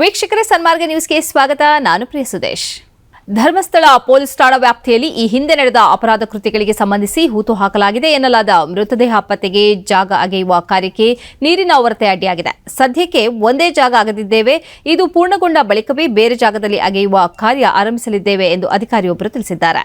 ವೀಕ್ಷಕರೇ ಸನ್ಮಾರ್ಗ ನ್ಯೂಸ್ಗೆ ಸ್ವಾಗತ. ನಾನು ಪ್ರಿಯ ಸುದೇಶ್. ಧರ್ಮಸ್ಥಳ ಪೊಲೀಸ್ ಠಾಣಾ ವ್ಯಾಪ್ತಿಯಲ್ಲಿ ಈ ಹಿಂದೆ ನಡೆದ ಅಪರಾಧ ಕೃತ್ಯಗಳಿಗೆ ಸಂಬಂಧಿಸಿ ಹೂತು ಹಾಕಲಾಗಿದೆ ಎನ್ನಲಾದ ಮೃತದೇಹ ಪತ್ತೆಗೆ ಜಾಗ ಅಗೆಯುವ ಕಾರ್ಯಕ್ಕೆ ನೀರಿನ ಅವರತೆ ಅಡ್ಡಿಯಾಗಿದೆ. ಸದ್ಯಕ್ಕೆ ಒಂದೇ ಜಾಗ ಆಗದಿದ್ದೇವೆ ಇದು ಪೂರ್ಣಗೊಂಡ ಬಳಿಕವೇ ಬೇರೆ ಜಾಗದಲ್ಲಿ ಅಗೆಯುವ ಕಾರ್ಯ ಆರಂಭಿಸಲಿದ್ದೇವೆ ಎಂದು ಅಧಿಕಾರಿಯೊಬ್ಬರು ತಿಳಿಸಿದ್ದಾರೆ.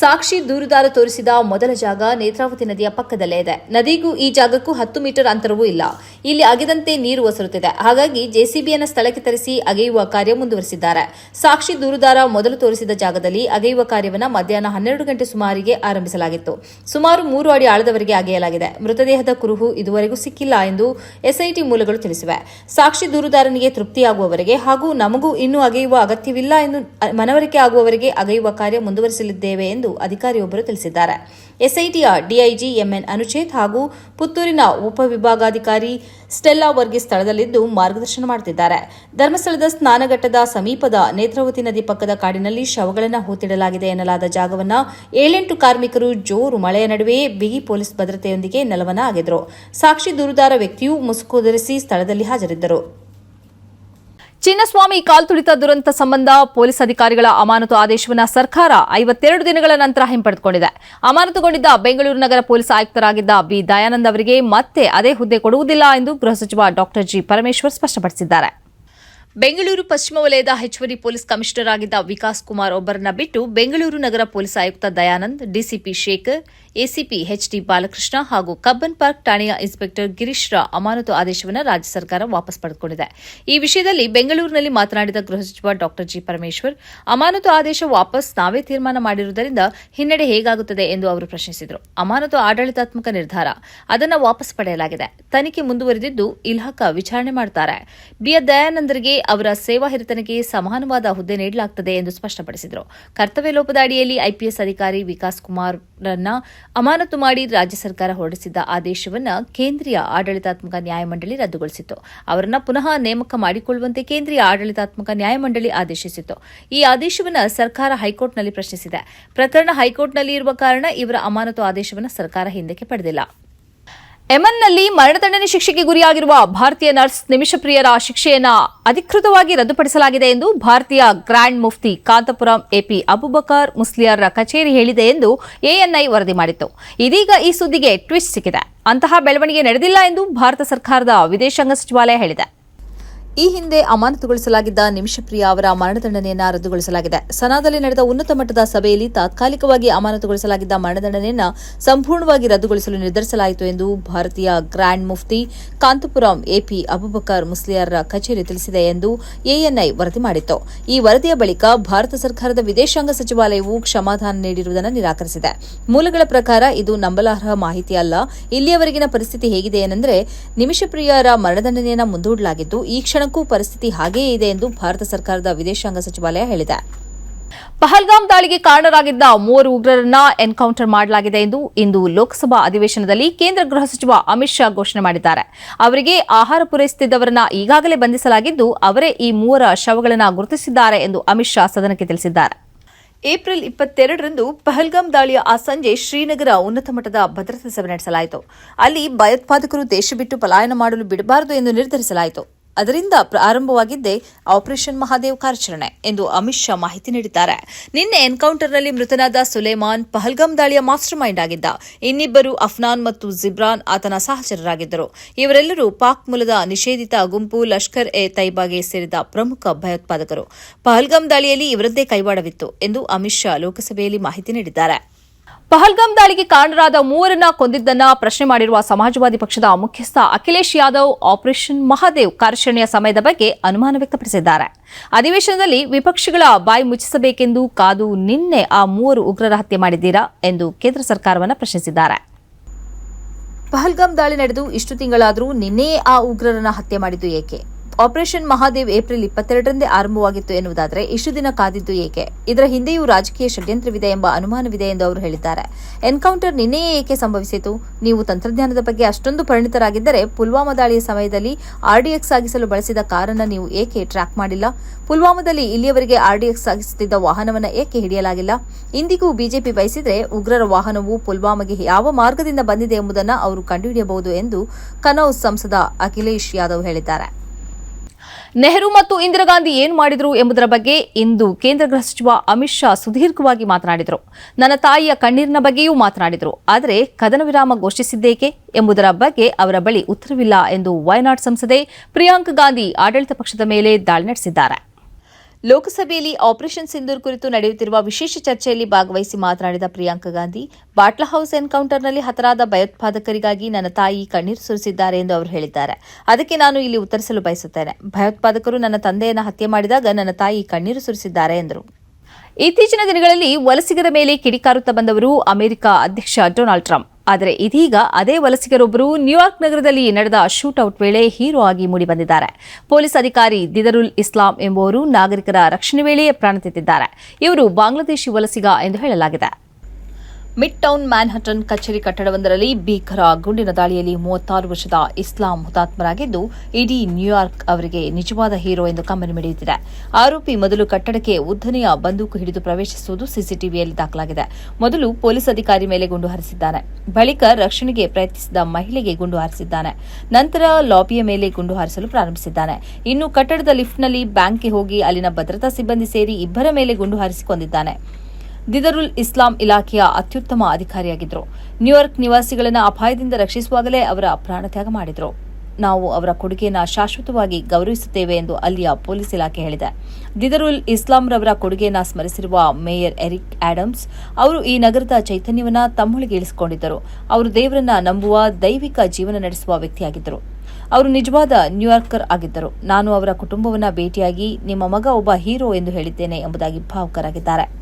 ಸಾಕ್ಷಿ ದೂರುದಾರ ತೋರಿಸಿದ ಮೊದಲ ಜಾಗ ನೇತ್ರಾವತಿ ನದಿಯ ಪಕ್ಕದಲ್ಲೇ ಇದೆ. ನದಿಗೂ ಈ ಜಾಗಕ್ಕೂ ಹತ್ತು ಮೀಟರ್ ಅಂತರವೂ ಇಲ್ಲ. ಇಲ್ಲಿ ಅಗೆದಂತೆ ನೀರು ಒಸರುತ್ತಿದೆ. ಹಾಗಾಗಿ ಜೆಸಿಬಿಯನ್ನು ಸ್ಥಳಕ್ಕೆ ತರಿಸಿ ಅಗೆಯುವ ಕಾರ್ಯ ಮುಂದುವರೆಸಿದ್ದಾರೆ. ಸಾಕ್ಷಿ ದೂರುದಾರ ಮೊದಲು ತೋರಿಸಿದ ಜಾಗದಲ್ಲಿ ಅಗೆಯುವ ಕಾರ್ಯವನ್ನು ಮಧ್ಯಾಹ್ನ ಹನ್ನೆರಡು ಗಂಟೆ ಸುಮಾರಿಗೆ ಆರಂಭಿಸಲಾಗಿತ್ತು. ಸುಮಾರು ಮೂರು ಅಡಿ ಆಳದವರೆಗೆ ಅಗೆಯಲಾಗಿದೆ. ಮೃತದೇಹದ ಕುರುಹು ಇದುವರೆಗೂ ಸಿಕ್ಕಿಲ್ಲ ಎಂದು ಎಸ್ಐಟಿ ಮೂಲಗಳು ತಿಳಿಸಿವೆ. ಸಾಕ್ಷಿ ದೂರುದಾರನಿಗೆ ತೃಪ್ತಿಯಾಗುವವರೆಗೆ ಹಾಗೂ ನಮಗೂ ಇನ್ನೂ ಅಗೆಯುವ ಅಗತ್ಯವಿಲ್ಲ ಎಂದು ಮನವರಿಕೆ ಆಗುವವರೆಗೆ ಅಗೆಯುವ ಕಾರ್ಯ ಮುಂದುವರಿಸಲಿದ್ದೇವೆ ಎಂದು ಅಧಿಕಾರಿಯೊಬ್ಬರು ತಿಳಿಸಿದ್ದಾರೆ. ಎಸ್ಐಟಿಯ ಡಿಐಜಿ ಎಂಎನ್ ಅನುಚೇತ್ ಹಾಗೂ ಪುತ್ತೂರಿನ ಉಪವಿಭಾಗಾಧಿಕಾರಿ ಸ್ಟೆಲ್ಲಾ ವರ್ಗಿ ಸ್ಥಳದಲ್ಲಿದ್ದು ಮಾರ್ಗದರ್ಶನ ಮಾಡುತ್ತಿದ್ದಾರೆ. ಧರ್ಮಸ್ಥಳದ ಸ್ನಾನಘಟ್ಟದ ಸಮೀಪದ ನೇತ್ರಾವತಿ ನದಿ ಪಕ್ಕದ ಕಾಡಿನಲ್ಲಿ ಶವಗಳನ್ನು ಹೂತಿಡಲಾಗಿದೆ ಎನ್ನಲಾದ ಜಾಗವನ್ನ ಏಳೆಂಟು ಕಾರ್ಮಿಕರು ಜೋರು ಮಳೆಯ ನಡುವೆಯೇ ಬಿಗಿ ಪೊಲೀಸ್ ಭದ್ರತೆಯೊಂದಿಗೆ ನೆಲವನ ಆಗಿದ್ರು ಸಾಕ್ಷಿ ದೂರುದಾರ ವ್ಯಕ್ತಿಯು ಮುಸುಕು ಸ್ಥಳದಲ್ಲಿ ಹಾಜರಿದ್ದರು. ಚಿನ್ನಸ್ವಾಮಿ ಕಾಲ್ತುಳಿತ ದುರಂತ ಸಂಬಂಧ ಪೊಲೀಸ್ ಅಧಿಕಾರಿಗಳ ಅಮಾನತು ಆದೇಶವನ್ನು ಸರ್ಕಾರ ಐವತ್ತೆರಡು ದಿನಗಳ ನಂತರ ಹಿಂಪಡೆದುಕೊಂಡಿದೆ. ಅಮಾನತುಗೊಂಡಿದ್ದ ಬೆಂಗಳೂರು ನಗರ ಪೊಲೀಸ್ ಆಯುಕ್ತರಾಗಿದ್ದ ಬಿ ದಯಾನಂದ್ ಅವರಿಗೆ ಮತ್ತೆ ಅದೇ ಹುದ್ದೆ ಕೊಡುವುದಿಲ್ಲ ಎಂದು ಗೃಹ ಸಚಿವ ಡಾಕ್ಟರ್ ಜಿ ಪರಮೇಶ್ವರ್ ಸ್ಪಷ್ಟಪಡಿಸಿದ್ದಾರೆ. ಬೆಂಗಳೂರು ಪಶ್ಚಿಮ ವಲಯದ ಹೆಚ್ಚುವರಿ ಪೊಲೀಸ್ ಕಮಿಷನರ್ ಆಗಿದ್ದ ವಿಕಾಸ್ ಕುಮಾರ್ ಒಬ್ಬರನ್ನ ಬಿಟ್ಟು ಬೆಂಗಳೂರು ನಗರ ಪೊಲೀಸ್ ಆಯುಕ್ತ Dayanand, DCP Shekhar, ACP HD Balakrishna ಹಾಗೂ ಕಬ್ಬನ್ ಪಾರ್ಕ್ ಠಾಣೆಯ ಇನ್ಸ್ಪೆಕ್ಟರ್ ಗಿರೀಶ್ ರ ಅಮಾನತು ಆದೇಶವನ್ನು ರಾಜ್ಯ ಸರ್ಕಾರ ವಾಪಸ್ ಪಡೆದುಕೊಂಡಿದೆ. ಈ ವಿಷಯದಲ್ಲಿ ಬೆಂಗಳೂರಿನಲ್ಲಿ ಮಾತನಾಡಿದ ಗೃಹ ಸಚಿವ ಡಾಕ್ಟರ್ ಜಿ ಪರಮೇಶ್ವರ್, ಅಮಾನತು ಆದೇಶ ವಾಪಸ್ ನಾವೇ ತೀರ್ಮಾನ ಮಾಡಿರುವುದರಿಂದ ಹಿನ್ನಡೆ ಹೇಗಾಗುತ್ತದೆ ಎಂದು ಅವರು ಪ್ರಶ್ನಿಸಿದರು. ಅಮಾನತು ಆಡಳಿತಾತ್ಮಕ ನಿರ್ಧಾರ, ಅದನ್ನು ವಾಪಸ್ ಪಡೆಯಲಾಗಿದೆ. ತನಿಖೆ ಮುಂದುವರೆದಿದ್ದು ಇಲಾಖಾ ವಿಚಾರಣೆ ಮಾಡುತ್ತಾರೆ ಬಿಎ ದಯಾನಂದರಿಗೆ ಅವರ ಸೇವಾ ಹಿರಿತನಕ್ಕೆ ಸಮಾನವಾದ ಹುದ್ದೆ ನೀಡಲಾಗುತ್ತದೆ ಎಂದು ಸ್ಪಷ್ಟಪಡಿಸಿದರು. ಕರ್ತವ್ಯ ಲೋಪದ ಅಡಿಯಲ್ಲಿ ಐಪಿಎಸ್ ಅಧಿಕಾರಿ ವಿಕಾಸ್ ಕುಮಾರ್ ರನ್ನ ಅಮಾನತು ಮಾಡಿ ರಾಜ್ಯ ಸರ್ಕಾರ ಹೊರಡಿಸಿದ್ದ ಆದೇಶವನ್ನು ಕೇಂದ್ರೀಯ ಆಡಳಿತಾತ್ಮಕ ನ್ಯಾಯಮಂಡಳಿ ರದ್ದುಗೊಳಿಸಿತ್ತು. ಅವರನ್ನು ಪುನಃ ನೇಮಕ ಮಾಡಿಕೊಳ್ಳುವಂತೆ ಕೇಂದ್ರೀಯ ಆಡಳಿತಾತ್ಮಕ ನ್ಯಾಯಮಂಡಳಿ ಆದೇಶಿಸಿತ್ತು. ಈ ಆದೇಶವನ್ನು ಸರ್ಕಾರ ಹೈಕೋರ್ಟ್ನಲ್ಲಿ ಪ್ರಶ್ನಿಸಿದೆ. ಪ್ರಕರಣ ಹೈಕೋರ್ಟ್ನಲ್ಲಿ ಇರುವ ಕಾರಣ ಇವರ ಅಮಾನತು ಆದೇಶವನ್ನು ಸರ್ಕಾರ ಹಿಂದಕ್ಕೆ ಪಡೆದಿಲ್ಲ. ಯಮನ್ನಲ್ಲಿ ಮರಣದಂಡನೆ ಶಿಕ್ಷೆಗೆ ಗುರಿಯಾಗಿರುವ ಭಾರತೀಯ ನರ್ಸ್ ನಿಮಿಷಪ್ರಿಯರ ಶಿಕ್ಷೆಯನ್ನ ಅಧಿಕೃತವಾಗಿ ರದ್ದುಪಡಿಸಲಾಗಿದೆ ಎಂದು ಭಾರತೀಯ ಗ್ರ್ಯಾಂಡ್ ಮುಫ್ತಿ ಕಾಂತಪುರಂ ಎಪಿ ಅಬುಬಕರ್ ಮುಸ್ಲಿಯರ ಕಚೇರಿ ಹೇಳಿದೆ ಎಂದು ಎಎನ್ಐ ವರದಿ ಮಾಡಿತ್ತು. ಇದೀಗ ಈ ಸುದ್ದಿಗೆ ಟ್ವಿಸ್ಟ್ ಸಿಕ್ಕಿದೆ. ಅಂತಹ ಬೆಳವಣಿಗೆ ನಡೆದಿಲ್ಲ ಎಂದು ಭಾರತ ಸರ್ಕಾರದ ವಿದೇಶಾಂಗ ಸಚಿವಾಲಯ ಹೇಳಿದೆ. ಈ ಹಿಂದೆ ಅಮಾನತುಗೊಳಿಸಲಾಗಿದ್ದ ನಿಮಿಷಪ್ರಿಯ ಅವರ ಮರಣದಂಡನೆಯನ್ನು ರದ್ದುಗೊಳಿಸಲಾಗಿದೆ. ಸನಾದಲ್ಲಿ ನಡೆದ ಉನ್ನತ ಮಟ್ಟದ ಸಭೆಯಲ್ಲಿ ತಾತ್ಕಾಲಿಕವಾಗಿ ಅಮಾನತುಗೊಳಿಸಲಾಗಿದ್ದ ಮರಣದಂಡನೆಯನ್ನು ಸಂಪೂರ್ಣವಾಗಿ ರದ್ದುಗೊಳಿಸಲು ನಿರ್ಧರಿಸಲಾಯಿತು ಎಂದು ಭಾರತೀಯ ಗ್ರ್ಯಾಂಡ್ ಮುಫ್ತಿ ಕಾಂತಪುರಂ ಎಪಿ ಅಬುಬಕರ್ ಮುಸ್ಲಿಯರ್ ಕಚೇರಿ ತಿಳಿಸಿದೆ ಎಂದು ಎಎನ್ಐ ವರದಿ ಮಾಡಿತ್ತು. ಈ ವರದಿಯ ಬಳಿಕ ಭಾರತ ಸರ್ಕಾರದ ವಿದೇಶಾಂಗ ಸಚಿವಾಲಯವು ಕ್ಷಮಾದಾನ ನೀಡಿರುವುದನ್ನು ನಿರಾಕರಿಸಿದೆ. ಮೂಲಗಳ ಪ್ರಕಾರ ಇದು ನಂಬಲಾರ್ಹ ಮಾಹಿತಿ ಅಲ್ಲ. ಇಲ್ಲಿಯವರೆಗಿನ ಪರಿಸ್ಥಿತಿ ಹೇಗಿದೆ ಏನೆಂದರೆ ನಿಮಿಷಪ್ರಿಯರ ಮರಣದಂಡನೆಯನ್ನು ಮುಂದೂಡಲಾಗಿದ್ದು, ಈ ಕ್ಷಣಕ್ಕೂ ಪರಿಸ್ಥಿತಿ ಹಾಗೆಯೇ ಇದೆ ಎಂದು ಭಾರತ ಸರ್ಕಾರದ ವಿದೇಶಾಂಗ ಸಚಿವಾಲಯ ಹೇಳಿದೆ. ಪಹಲ್ಗಾಮ್ ದಾಳಿಗೆ ಕಾರಣರಾಗಿದ್ದ ಮೂವರು ಉಗ್ರರನ್ನ ಎನ್ಕೌಂಟರ್ ಮಾಡಲಾಗಿದೆ ಎಂದು ಇಂದು ಲೋಕಸಭಾ ಅಧಿವೇಶನದಲ್ಲಿ ಕೇಂದ್ರ ಗೃಹ ಸಚಿವ ಅಮಿತ್ ಶಾ ಘೋಷಣೆ ಮಾಡಿದ್ದಾರೆ. ಅವರಿಗೆ ಆಹಾರ ಪೂರೈಸುತ್ತಿದ್ದವರನ್ನ ಈಗಾಗಲೇ ಬಂಧಿಸಲಾಗಿದ್ದು, ಅವರೇ ಈ ಮೂವರ ಶವಗಳನ್ನು ಗುರುತಿಸಿದ್ದಾರೆ ಎಂದು ಅಮಿತ್ ಶಾ ಸದನಕ್ಕೆ ತಿಳಿಸಿದ್ದಾರೆ. ಏಪ್ರಿಲ್ ಇಪ್ಪತ್ತೆರಡರಂದು ಪಹಲ್ಗಾಮ್ ದಾಳಿಯ ಆ ಸಂಜೆ ಶ್ರೀನಗರ ಉನ್ನತ ಮಟ್ಟದ ಭದ್ರತಾ ಸಭೆ ನಡೆಸಲಾಯಿತು. ಅಲ್ಲಿ ಭಯೋತ್ಪಾದಕರು ದೇಶ ಬಿಟ್ಟು ಪಲಾಯನ ಮಾಡಲು ಬಿಡಬಾರದು ಎಂದು ನಿರ್ಧರಿಸಲಾಯಿತು. ಅದರಿಂದ ಪ್ರಾರಂಭವಾಗಿದ್ದೇ ಆಪರೇಷನ್ ಮಹಾದೇವ್ ಕಾರ್ಯಾಚರಣೆ ಎಂದು ಅಮಿತ್ ಶಾ ಮಾಹಿತಿ ನೀಡಿದ್ದಾರೆ. ನಿನ್ನೆ ಎನ್ಕೌಂಟರ್ನಲ್ಲಿ ಮೃತನಾದ ಸುಲೇಮಾನ್ ಪಹಲ್ಗಾಮ್ ದಾಳಿಯ ಮಾಸ್ಟರ್ ಮೈಂಡ್ ಆಗಿದ್ದ ಇನ್ನಿಬ್ಬರು ಅಫ್ನಾನ್ ಮತ್ತು ಜಿಬ್ರಾನ್ ಆತನ ಸಹಚರರಾಗಿದ್ದರು. ಇವರೆಲ್ಲರೂ ಪಾಕ್ ಮೂಲದ ನಿಷೇಧಿತ ಗುಂಪು ಲಷ್ಕರ್ ಎ ತೈಬಾಗೆ ಸೇರಿದ ಪ್ರಮುಖ ಭಯೋತ್ಪಾದಕರು. ಪಹಲ್ಗಾಮ್ ದಾಳಿಯಲ್ಲಿ ಇವರದ್ದೇ ಕೈವಾಡವಿತ್ತು ಎಂದು ಅಮಿತ್ ಶಾ ಲೋಕಸಭೆಯಲ್ಲಿ ಮಾಹಿತಿ ನೀಡಿದ್ದಾರೆ. ಪಹಲ್ಗಾಮ್ ದಾಳಿಗೆ ಕಾರಣರಾದ ಮೂವರನ್ನ ಕೊಂದಿದ್ದನ್ನ ಪ್ರಶ್ನೆ ಮಾಡಿರುವ ಸಮಾಜವಾದಿ ಪಕ್ಷದ ಮುಖ್ಯಸ್ಥ ಅಖಿಲೇಶ್ ಯಾದವ್ ಆಪರೇಷನ್ ಮಹಾದೇವ್ ಕಾರ್ಯಾಚರಣೆಯ ಸಮಯದ ಬಗ್ಗೆ ಅನುಮಾನ ವ್ಯಕ್ತಪಡಿಸಿದ್ದಾರೆ. ಅಧಿವೇಶನದಲ್ಲಿ ವಿಪಕ್ಷಗಳ ಬಾಯಿ ಮುಚ್ಚಿಸಬೇಕೆಂದು ಕಾದು ನಿನ್ನೆ ಆ ಮೂವರು ಉಗ್ರರ ಹತ್ಯೆ ಮಾಡಿದ್ದೀರಾ ಎಂದು ಕೇಂದ್ರ ಸರ್ಕಾರವನ್ನು ಪ್ರಶ್ನಿಸಿದ್ದಾರೆ. ಪಹಲ್ಗಾಮ್ ದಾಳಿ ನಡೆದು ಇಷ್ಟು ತಿಂಗಳಾದರೂ ನಿನ್ನೆಯೇ ಆ ಉಗ್ರರನ್ನ ಹತ್ಯೆ ಮಾಡಿದ್ದು ಏಕೆ? ಆಪರೇಷನ್ ಮಹಾದೇವ್ ಏಪ್ರಿಲ್ ಇಪ್ಪತ್ತೆರಡರಂದೇ ಆರಂಭವಾಗಿತ್ತು ಎನ್ನುವುದಾದರೆ ಇಷ್ಟು ದಿನ ಕಾದಿದ್ದು ಏಕೆ? ಇದರ ಹಿಂದೆಯೂ ರಾಜಕೀಯ ಷಡ್ಯಂತ್ರವಿದೆ ಎಂಬ ಅನುಮಾನವಿದೆ ಎಂದು ಅವರು ಹೇಳಿದ್ದಾರೆ. ಎನ್ಕೌಂಟರ್ ನಿನ್ನೆಯೇ ಏಕೆ ಸಂಭವಿಸಿತು? ನೀವು ತಂತ್ರಜ್ಞಾನದ ಬಗ್ಗೆ ಅಷ್ಟೊಂದು ಪರಿಣಿತರಾಗಿದ್ದರೆ ಪುಲ್ವಾಮಾ ದಾಳಿಯ ಸಮಯದಲ್ಲಿ ಆರ್ಡಿಎಕ್ಸ್ ಸಾಗಿಸಲು ಬಳಸಿದ ಕಾರನ್ನು ನೀವು ಏಕೆ ಟ್ರ್ಯಾಕ್ ಮಾಡಿಲ್ಲ? ಪುಲ್ವಾಮಾದಲ್ಲಿ ಇಲ್ಲಿಯವರೆಗೆ ಆರ್ಡಿಎಕ್ಸ್ ಸಾಗಿಸುತ್ತಿದ್ದ ವಾಹನವನ್ನು ಏಕೆ ಹಿಡಿಯಲಾಗಿಲ್ಲ? ಇಂದಿಗೂ ಬಿಜೆಪಿ ಬಯಸಿದರೆ ಉಗ್ರರ ವಾಹನವು ಪುಲ್ವಾಮಾಗೆ ಯಾವ ಮಾರ್ಗದಿಂದ ಬಂದಿದೆ ಎಂಬುದನ್ನು ಅವರು ಕಂಡುಹಿಡಿಯಬಹುದು ಎಂದು ಕನೌಸ್ ಸಂಸದ ಅಖಿಲೇಶ್ ಯಾದವ್ ಹೇಳಿದ್ದಾರೆ. ನೆಹರು ಮತ್ತು ಇಂದಿರಾ ಗಾಂಧಿ ಏನು ಮಾಡಿದರು ಎಂಬುದರ ಬಗ್ಗೆ ಇಂದು ಕೇಂದ್ರ ಗೃಹ ಸಚಿವ ಅಮಿತ್ ಶಾ ಸುದೀರ್ಘವಾಗಿ ಮಾತನಾಡಿದರು. ನನ್ನ ತಾಯಿಯ ಕಣ್ಣೀರಿನ ಬಗ್ಗೆಯೂ ಮಾತನಾಡಿದರು. ಆದರೆ ಕದನ ವಿರಾಮ ಘೋಷಿಸಿದ್ದೇಕೆ ಎಂಬುದರ ಬಗ್ಗೆ ಅವರ ಬಳಿ ಉತ್ತರವಿಲ್ಲ ಎಂದು ವಯನಾಡ್ ಸಂಸದೆ ಪ್ರಿಯಾಂಕ್ ಗಾಂಧಿ ಆಡಳಿತ ಪಕ್ಷದ ಮೇಲೆ ದಾಳಿ ನಡೆಸಿದ್ದಾರೆ. ಲೋಕಸಭೆಯಲ್ಲಿ ಆಪರೇಷನ್ ಸಿಂಧೂರ್ ಕುರಿತು ನಡೆಯುತ್ತಿರುವ ವಿಶೇಷ ಚರ್ಚೆಯಲ್ಲಿ ಭಾಗವಹಿಸಿ ಮಾತನಾಡಿದ ಪ್ರಿಯಾಂಕಾ ಗಾಂಧಿ, ಬಾಟ್ಲಾ ಹೌಸ್ ಎನ್ಕೌಂಟರ್ನಲ್ಲಿ ಹತರಾದ ಭಯೋತ್ಪಾದಕರಿಗಾಗಿ ನನ್ನ ತಾಯಿ ಕಣ್ಣೀರು ಸುರಿಸಿದ್ದಾರೆ ಎಂದು ಅವರು ಹೇಳಿದ್ದಾರೆ. ಅದಕ್ಕೆ ನಾನು ಇಲ್ಲಿ ಉತ್ತರಿಸಲು ಬಯಸುತ್ತೇನೆ. ಭಯೋತ್ಪಾದಕರು ನನ್ನ ತಂದೆಯನ್ನು ಹತ್ಯೆ ಮಾಡಿದಾಗ ನನ್ನ ತಾಯಿ ಕಣ್ಣೀರು ಸುರಿಸಿದ್ದಾರೆ ಎಂದರು. ಇತ್ತೀಚಿನ ದಿನಗಳಲ್ಲಿ ವಲಸಿಗರ ಮೇಲೆ ಕಿಡಿಕಾರುತ್ತಾ ಬಂದವರು ಅಮೆರಿಕ ಅಧ್ಯಕ್ಷ ಡೊನಾಲ್ಡ್ ಟ್ರಂಪ್. ಆದರೆ ಇದೀಗ ಅದೇ ವಲಸಿಗರೊಬ್ಬರು ನ್ಯೂಯಾರ್ಕ್ ನಗರದಲ್ಲಿ ನಡೆದ ಶೂಟೌಟ್ ವೇಳೆ ಹೀರೋ ಆಗಿ ಮೂಡಿಬಂದಿದ್ದಾರೆ ಪೊಲೀಸ್ ಅಧಿಕಾರಿ ದಿದರುಲ್ ಇಸ್ಲಾಂ ಎಂಬುವರು ನಾಗರಿಕರ ರಕ್ಷಣೆ ವೇಳೆಯೇ ಪ್ರಾಣ ತೆತ್ತಿದ್ದಾರೆ. ಇವರು ಬಾಂಗ್ಲಾದೇಶಿ ವಲಸಿಗ ಎಂದು ಹೇಳಲಾಗಿದೆ. ಮಿಡ್ ಟೌನ್ ಮ್ಯಾನ್ಹಟನ್ ಕಚೇರಿ ಕಟ್ಟಡವೊಂದರಲ್ಲಿ ಭೀಕರ ಗುಂಡಿನ ದಾಳಿಯಲ್ಲಿ ಮೂವತ್ತಾರು ವರ್ಷದ ಇಸ್ಲಾಂ ಹುತಾತ್ಮರಾಗಿದ್ದು, ಇಡೀ ನ್ಯೂಯಾರ್ಕ್ ಅವರಿಗೆ ನಿಜವಾದ ಹೀರೋ ಎಂದು ಕಂಬನಿ ಮಿಡಿಯುತ್ತಿದೆ ಆರೋಪಿ ಮೊದಲು ಕಟ್ಟಡಕ್ಕೆ ಉದ್ದನೆಯ ಬಂದೂಕು ಹಿಡಿದು ಪ್ರವೇಶಿಸುವುದು ಸಿಸಿಟಿವಿಯಲ್ಲಿ ದಾಖಲಾಗಿದೆ. ಮೊದಲು ಪೊಲೀಸ್ ಅಧಿಕಾರಿ ಮೇಲೆ ಗುಂಡು ಹಾರಿಸಿದ್ದಾನೆ. ಬಳಿಕ ರಕ್ಷಣೆಗೆ ಪ್ರಯತ್ನಿಸಿದ ಮಹಿಳೆಗೆ ಗುಂಡು ಹಾರಿಸಿದ್ದಾನೆ. ನಂತರ ಲಾಬಿಯ ಮೇಲೆ ಗುಂಡು ಹಾರಿಸಲು ಪ್ರಾರಂಭಿಸಿದ್ದಾನೆ. ಇನ್ನು ಕಟ್ಟಡದ ಲಿಫ್ಟ್ನಲ್ಲಿ ಬ್ಯಾಂಕ್ಗೆ ಹೋಗಿ ಅಲ್ಲಿನ ಭದ್ರತಾ ಸಿಬ್ಬಂದಿ ಸೇರಿ ಇಬ್ಬರ ಮೇಲೆ ಗುಂಡು ಹಾರಿಸಿಕೊಂಡಿದ್ದಾನೆ. ದಿದರುಲ್ ಇಸ್ಲಾಂ ಇಲಾಖೆಯ ಅತ್ಯುತ್ತಮ ಅಧಿಕಾರಿಯಾಗಿದ್ದರು. ನ್ಯೂಯಾರ್ಕ್ ನಿವಾಸಿಗಳನ್ನು ಅಪಾಯದಿಂದ ರಕ್ಷಿಸುವಾಗಲೇ ಅವರ ಪ್ರಾಣತ್ಯಾಗ ಮಾಡಿದರು. ನಾವು ಅವರ ಕೊಡುಗೆಯನ್ನು ಶಾಶ್ವತವಾಗಿ ಗೌರವಿಸುತ್ತೇವೆ ಎಂದು ಅಲ್ಲಿಯ ಪೊಲೀಸ್ ಇಲಾಖೆ ಹೇಳಿದೆ. ದಿದರುಲ್ ಇಸ್ಲಾಂರವರ ಕೊಡುಗೆಯನ್ನು ಸ್ಮರಿಸಿರುವ ಮೇಯರ್ ಎರಿಕ್ ಆಡಮ್ಸ್ ಅವರು ಈ ನಗರದ ಚೈತನ್ಯವನ್ನು ತಮ್ಮೊಳಗೆ ಇಳಿಸಿಕೊಂಡಿದ್ದರು. ಅವರು ದೇವರನ್ನ ನಂಬುವ ದೈವಿಕ ಜೀವನ ನಡೆಸುವ ವ್ಯಕ್ತಿಯಾಗಿದ್ದರು. ಅವರು ನಿಜವಾದ ನ್ಯೂಯಾರ್ಕರ್ ಆಗಿದ್ದರು. ನಾನು ಅವರ ಕುಟುಂಬವನ್ನು ಭೇಟಿಯಾಗಿ ನಿಮ್ಮ ಮಗ ಒಬ್ಬ ಹೀರೋ ಎಂದು ಹೇಳಿದ್ದೇನೆ ಎಂಬುದಾಗಿ ಭಾವುಕರಾಗಿದ್ದಾರೆ.